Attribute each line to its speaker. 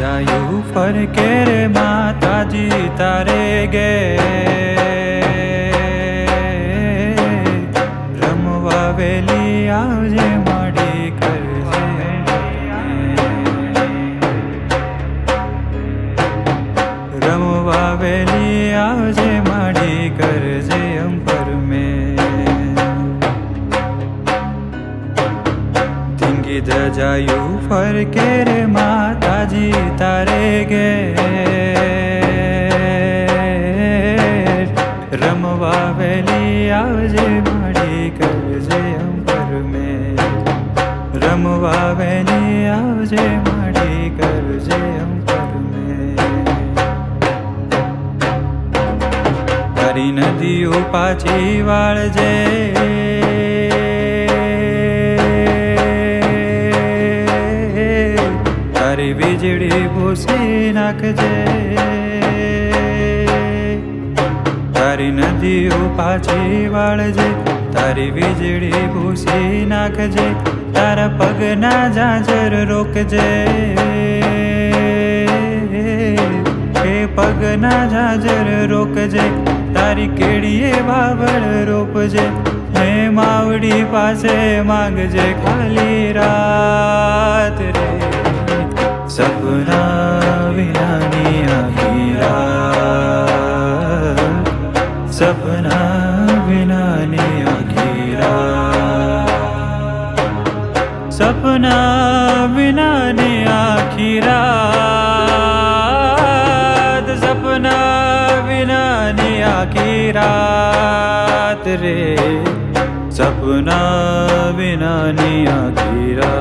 Speaker 1: જાયું, ફરકે રે માતાજી, તારે ગે. રમવા વેલી આવજે, માડી કરજે. રમવા વેલી આવજે, માડી કરજે. દજાયું ફરકે રે માતાજી તારે ગે. રમવા વેલી આવજે માડી કરજે અંબર મેં. રમવા વેલી આવજે માડી કરજે અંબર તારી નદીઓ પાછી વાળજે. તારી વીજળી ભૂસી નાખજે. તારી નદીઓ પાછી વાળજે, તારી વીજળી ભૂસી નાખજે, તારા પગના જાજર રોકજે. એ પગના જાજર રોકજે, તારી કેડીએ બાવળ રોપજે, હે માવડી પાસે માંગજે ખાલી રાત कल्पना विनाने अखेरा. सपना विनाने आखिरा सपना विनाने आखिरात रे. सपना विनाने आखिरा